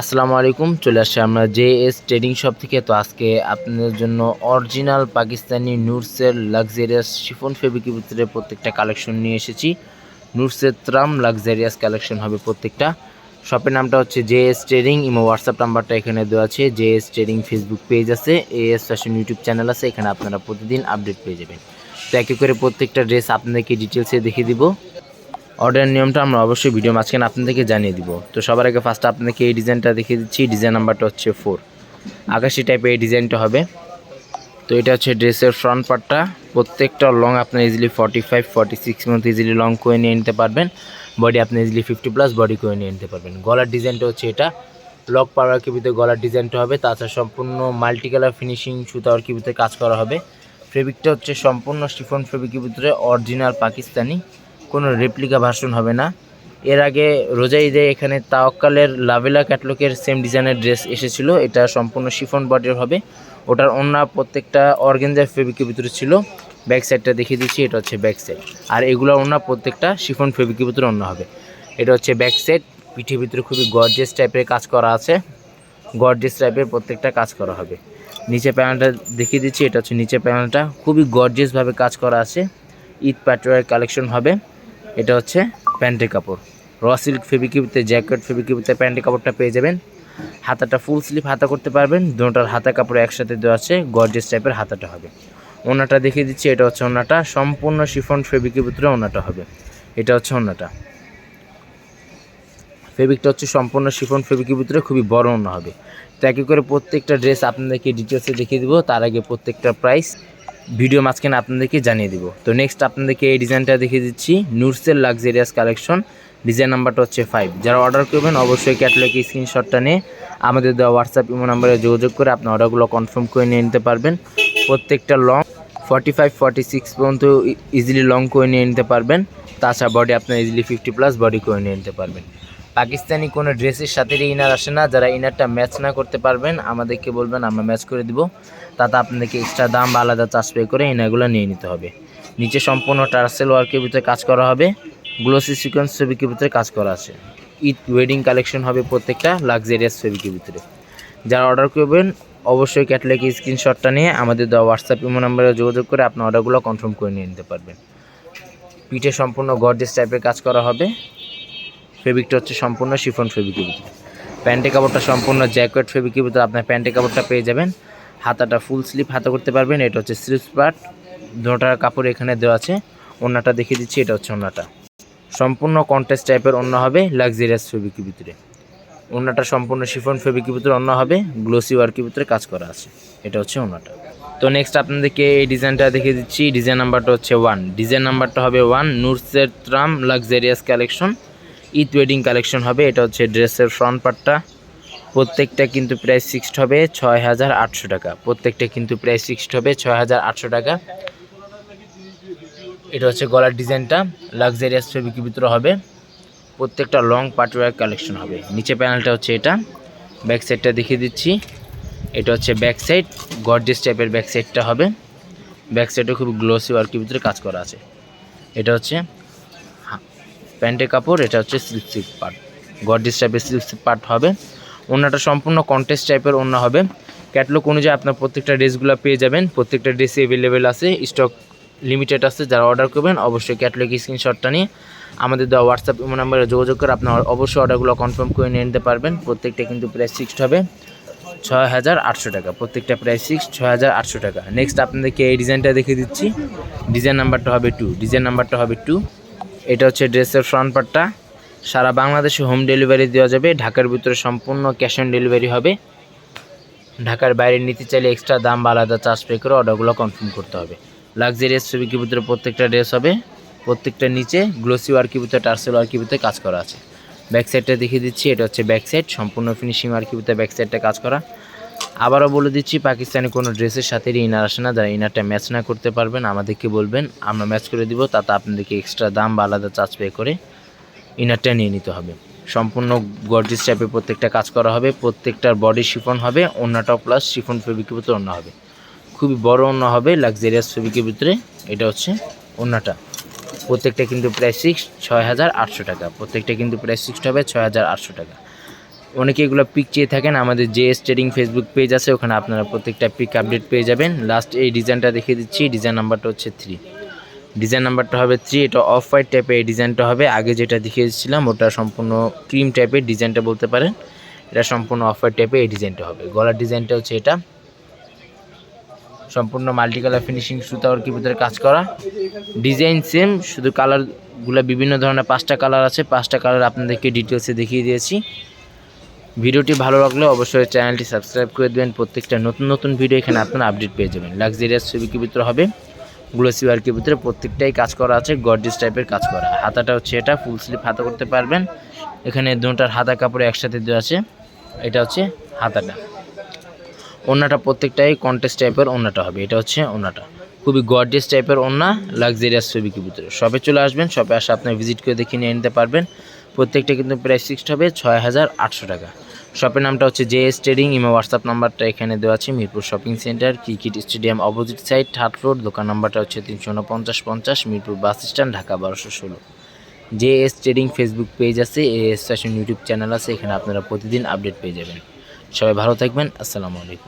আসসালামু আলাইকুম, চলে আসছে আমরা জে এস ট্রেডিং শপ থেকে। তো আজকে আপনাদের জন্য অরিজিনাল পাকিস্তানি নুরসের লাক্সারিয়াস শিফন ফেব্রিকের ভিতরে প্রত্যেকটা কালেকশন নিয়ে এসেছি। নুরসের ত্রাম লাক্সারিয়াস কালেকশন হবে প্রত্যেকটা। শপের নামটা হচ্ছে J S trading imo WhatsApp নাম্বারটা এখানে দেওয়া আছে। J S trading Facebook page আছে, A S fashion YouTube channel আছে, এখানে আপনারা প্রতিদিন আপডেট পেয়ে যাবেন। তো একে করে প্রত্যেকটা ড্রেস আপনাদেরকে ডিটেলসে দেখিয়ে দিব। অর্ডার নিয়মটা আমরা অবশ্যই ভিডিও মাঝখানে আপনাদেরকে জানিয়ে দিব। তো সবার আগে ফার্স্ট আপনাদেরকে এই ডিজাইনটা দেখিয়ে দিচ্ছি। ডিজাইন নাম্বারটা হচ্ছে ফোর আকাশি টাইপের এই ডিজাইনটা হবে। তো এটা হচ্ছে ড্রেসের ফ্রন্ট পার্টটা প্রত্যেকটা লং আপনার easily forty five forty six মধ্যে ইজিলি লং করে নিয়ে নিতে পারবেন। বডি আপনি ইজিলি ফিফটি প্লাস বডি করে নিয়ে নিতে পারবেন। গলার ডিজাইনটা হচ্ছে এটা। লক পাওয়ার কিবিতে গলার ডিজাইনটা হবে। তাছাড়া সম্পূর্ণ মাল্টি কালার ফিনিশিং সুতার কিবিতে কাজ করা হবে। ফেব্রিকটা হচ্ছে সম্পূর্ণ স্টিফন ফেব্রিকের ভিতরে অরিজিনাল পাকিস্তানি। কোনো রেপ্লিকা ভার্সন হবে না। এর আগে রোজা ঈদে এখানে তাওয়াক্কালের লাভেলা ক্যাটলকের সেম ডিজাইনের ড্রেস এসেছিল। এটা সম্পূর্ণ শিফন বডির হবে। ওটার অন্য প্রত্যেকটা অর্গেঞ্জার ফেব্রিকের ভিতরে ছিল। ব্যাক সাইডটা দেখিয়ে দিচ্ছি, এটা হচ্ছে ব্যাক সাইড আর এগুলো অন্য প্রত্যেকটা শিফন ফেব্রিকের ভিতরে অন্য হবে। এটা হচ্ছে ব্যাক সাইড পিঠের ভিতরে খুবই গর্জেস টাইপের কাজ করা আছে। গর্জেস টাইপের প্রত্যেকটা কাজ করা হবে। নিচে প্যানেলটা দেখিয়ে দিচ্ছি, এটা হচ্ছে নিচে প্যানেলটা খুবই গর্জেসভাবে কাজ করা আছে। ঈদ প্যাটওয়ার কালেকশন হবে। এটা হচ্ছে প্যান্টের কাপড়। র সিল্ক ফেবিকিউতে জ্যাকেট ফেবিকিউতে প্যান্টের কাপড়টা পেয়ে যাবেন। হাতাটা ফুল স্লিভ হাতা করতে পারবেন। দুটার হাতা কাপড় একসাথে দেওয়া আছে গর্জেস টাইপের হাতাটা হবে। ওনাটা দেখিয়ে দিচ্ছি, এটা হচ্ছে ওনাটা। সম্পূর্ণ শিফন ফেব্রিকের ভিতরে ওনাটা হবে। এটা হচ্ছে ওনাটা। ফেব্রিকটা হচ্ছে সম্পূর্ণ শিফন ফেব্রিকের ভিতরে, খুবই বড় ওনা হবে। তো একে করে প্রত্যেকটা ড্রেস আপনাদেরকে ডিটেলসে দেখিয়ে দেবো। তার আগে প্রত্যেকটা প্রাইস ভিডিও মাঝখানে আপনাদেরকে জানিয়ে দিব। তো নেক্সট আপনাদেরকে এই ডিজাইনটা দেখিয়ে দিচ্ছি। নুরসেল লাক্সারিয়াস কালেকশন ডিজাইন নাম্বারটা হচ্ছে ফাইভ যারা অর্ডার করবেন, অবশ্যই ক্যাটালগে স্ক্রিনশটটা নিয়ে আমাদের দেওয়া হোয়াটসঅ্যাপ ইমো নাম্বারে যোগাযোগ করে আপনি অর্ডারগুলো কনফার্ম করে নিয়ে নিতে পারবেন। প্রত্যেকটা long forty five forty six পর্যন্ত ইজিলি লং করে নিয়ে নিতে পারবেন। তাছাড়া বডি আপনার ইজিলি ফিফটি প্লাস বডি করে নিয়ে নিতে পারবেন। পাকিস্তানি কোনো ড্রেসের সাথে ইনার আসে না, যারা ইনারটা ম্যাচ না করতে পারবেন, আমাদেরকে বলবেন, আমরা ম্যাচ করে দিব। তাতে আপনাদেরকে এক্সট্রা দাম বা আলাদা চার্জ পে করে ইনারগুলো নিয়ে নিতে হবে। নিচে সম্পূর্ণ টার্সেল ওয়ার্কের ভিতরে কাজ করা হবে। গ্লোসি সিকোয়েন্স ফেব্রিকের ভিতরে কাজ করা আছে। ঈদ ওয়েডিং কালেকশন হবে প্রত্যেকটা লাক্সারিয়াস ফেব্রিকের ভিতরে। যারা অর্ডার করবেন, অবশ্যই ক্যাটলগে স্ক্রিনশটটা নিয়ে আমাদের দেওয়া হোয়াটসঅ্যাপ ইমো নাম্বারে যোগাযোগ করে আপনার অর্ডারগুলো কনফার্ম করে নিয়ে নিতে পারবেন। পিঠে সম্পূর্ণ গর্জেস টাইপের কাজ করা হবে। ফেব্রিকটা হচ্ছে সম্পূর্ণ শিফন ফেব্রিকের ভিতরে। প্যান্টের কাপড়টা সম্পূর্ণ জ্যাকেট ফেব্রিকের ভিতরে আপনার প্যান্টের কাপড়টা পেয়ে যাবেন। হাতাটা ফুল স্লিপ হাতা করতে পারবেন, এটা হচ্ছে স্লিপ পার্ট দুটার কাপড় এখানে দেওয়া আছে ওনাটা দেখিয়ে দিচ্ছি, এটা হচ্ছে ওনাটা সম্পূর্ণ কন্টেস্ট টাইপের অন্য হবে লাক্সারিয়াস ফেব্রিকের ভিতরে। ওনাটা সম্পূর্ণ শিফন ফেব্রিকের ভিতরে অন্য হবে গ্লোসি ওয়ার্কের ভিতরে কাজ করা আছে, এটা হচ্ছে ওনাটা তো নেক্সট আপনাদেরকে এই ডিজাইনটা দেখিয়ে দিচ্ছি, ডিজাইন নাম্বারটা হচ্ছে ওয়ান ডিজাইন নাম্বারটা হবে ওয়ান নুরসের tram luxurious collection Eid wedding collection হবে। এটা হচ্ছে ড্রেসের ফ্রন্ট পার্টটা প্রত্যেকটা কিন্তু প্রাইস ফিক্সড হবে ছয় হাজার আটশো টাকা। প্রত্যেকটা কিন্তু প্রাইস ফিক্সড হবে ছয় হাজার আটশো টাকা। এটা হচ্ছে গলার ডিজাইনটা লাক্সারিয়াস ফেব্রিকের ভিতরে হবে। প্রত্যেকটা লং পার্টওয়ার কালেকশন হবে। নিচে প্যানেলটা হচ্ছে এটা। ব্যাক সাইডটা দেখিয়ে দিচ্ছি। এটা হচ্ছে ব্যাক সাইড গর্জেস টাইপের ব্যাক সাইডটা হবে। ব্যাক সাইডে খুব গ্লোসি ওয়ার্কের ভিতরে কাজ করা আছে। এটা হচ্ছে প্যান্টের কাপড়, এটা হচ্ছে সিল্ক সিল্ক পার্ট গর্জেস টাইপের সিল্ক সিল্ক পার্ট হবে। অন্যটা সম্পূর্ণ কন্টেস্ট টাইপের অন্য হবে। ক্যাটলগ অনুযায়ী আপনার প্রত্যেকটা ড্রেসগুলো পেয়ে যাবেন। প্রত্যেকটা ড্রেসে অ্যাভেলেবেল আছে স্টক লিমিটেড আছে, যারা অর্ডার করবেন অবশ্যই ক্যাটলগ স্ক্রিনশটটা নিয়ে আমাদের দেওয়া হোয়াটসঅ্যাপ ইমো নাম্বারে যোগাযোগ করে আপনার অবশ্যই অর্ডারগুলো কনফার্ম করে নিয়ে নিতে পারবেন। প্রত্যেকটা কিন্তু প্রাইস ফিক্সড হবে। ছয় হাজার আটশো টাকা। প্রত্যেকটা প্রাইস ফিক্সড ছয় হাজার আটশো টাকা। নেক্সট আপনাদেরকে এই ডিজাইনটা দেখিয়ে দিচ্ছি। ডিজাইন নাম্বারটা হবে টু ডিজাইন নাম্বারটা হবে টু এটা হচ্ছে ড্রেসের ফ্রন্ট পার্টটা সারা বাংলাদেশে হোম ডেলিভারি দেওয়া যাবে। ঢাকার ভিতরে সম্পূর্ণ ক্যাশ অন ডেলিভারি হবে। ঢাকার বাইরে নিতে চাইলে এক্সট্রা দাম বা আলাদা চার্জ পে করে অর্ডারগুলো কনফার্ম করতে হবে। লাক্সারিয়াস ছবির ভিতরে প্রত্যেকটা ড্রেস হবে? প্রত্যেকটা নিচে গ্লোসি ওয়ার্কের ভিতরে টার্সেল ওয়ার্কের ভিতরে কাজ করা আছে। ব্যাক সাইডটা দেখিয়ে দিচ্ছি। এটা হচ্ছে ব্যাক সাইড সম্পূর্ণ ফিনিশিং ওয়ার্কের ভিতরে ব্যাক সাইডটা কাজ করা। আবারও বলে দিচ্ছি, পাকিস্তানি কোনো ড্রেসের সাথে ইনার আসে না। যারা ইনারটা ম্যাচ না করতে পারবেন, আমাদেরকে বলবেন, আমরা ম্যাচ করে দিব, তাতে আপনাদেরকে এক্সট্রা দাম বা আলাদা চার্জ পে করে ইনারটা নিয়ে নিতে হবে। সম্পূর্ণ গর্জিস টাইপের প্রত্যেকটা কাজ করা হবে, প্রত্যেকটার বডি শিফন হবে অন্যটাও প্লাস শিফন ফেব্রিকের ভিতরে অন্য হবে। খুবই বড় অন্য হবে লাক্সারিয়াস ফেব্রিকের ভিতরে, এটা হচ্ছে অন্যটা প্রত্যেকটা কিন্তু প্রায় সিক্স ছয় হাজার আটশো টাকা। প্রত্যেকটা কিন্তু প্রায় সিক্সড হবে, ছয় হাজার আটশো টাকা। অনেকে এগুলো পিক চেয়ে থাকেন। আমাদের যে ট্রেডিং ফেসবুক পেজ আছে, ওখানে আপনারা প্রত্যেকটা পিক আপডেট পেয়ে যাবেন। লাস্ট এই ডিজাইনটা দেখিয়ে দিচ্ছি। ডিজাইন নাম্বারটা হচ্ছে থ্রি ডিজাইন নাম্বারটা হবে থ্রি এটা অফ হোয়াইট টাইপের এই ডিজাইনটা হবে। আগে যেটা দেখিয়ে দিচ্ছিলাম, ওটা সম্পূর্ণ ক্রিম টাইপের ডিজাইনটা বলতে পারেন। এটা সম্পূর্ণ অফ হোয়াইট টাইপের এই ডিজাইনটা হবে। গলার ডিজাইনটা হচ্ছে এটা। সম্পূর্ণ মাল্টি কালার ফিনিশিং সুতা ওর ভিতরে কাজ করা। ডিজাইন সেম শুধু কালারগুলো বিভিন্ন ধরনের, পাঁচটা কালার আছে। পাঁচটা কালার আপনাদেরকে ডিটেলসে দেখিয়ে দিয়েছি। ভিডিওটি ভালো লাগলে অবশ্যই চ্যানেলটি সাবস্ক্রাইব করে দেবেন। প্রত্যেকটা নতুন নতুন ভিডিও এখানে আপনারা আপডেট পেয়ে যাবেন। লাক্সারিয়াস ছবি কি ভিতরে হবে? গ্লোসি ওয়ার্কের ভিতরে? প্রত্যেকটাই কাজ করা আছে গর্জিস টাইপের কাজ করা। হাতাটা হচ্ছে এটা ফুল স্লিপ হাতা করতে পারবেন। এখানে দুটার হাতা কাপড়ে একসাথে দেওয়া আছে। এটা হচ্ছে হাতাটা। ওনাটা প্রত্যেকটাই কন্টেস্ট টাইপের ওনাটা হবে। এটা হচ্ছে ওনাটা খুবই গর্জিয়াস টাইপের ওনা লাক্সারিয়াস ছবিকে ভিতরে? শপে চলে আসবেন শপে আসে আপনি ভিজিট করে দেখে নিয়ে নিতে পারবেন। প্রত্যেকটা কিন্তু প্রাইস ফিক্সড হবে ছয় হাজার আটশো টাকা। শপের নামটা হচ্ছে J S trading, imo WhatsApp নাম্বারটা এখানে দেওয়া আছে, Mirpur shopping centre, cricket stadium opposite side third floor দোকান নাম্বারটা হচ্ছে তিনশো উনপঞ্চাশ পঞ্চাশ, মিরপুর বাস স্ট্যান্ড, ঢাকা বারোশো ষোলো। J S trading Facebook page আছে A S fashion YouTube channel আছে, এখানে আপনারা প্রতিদিন আপডেট পেয়ে যাবেন। সবাই ভালো থাকবেন, আসসালামু আলাইকুম।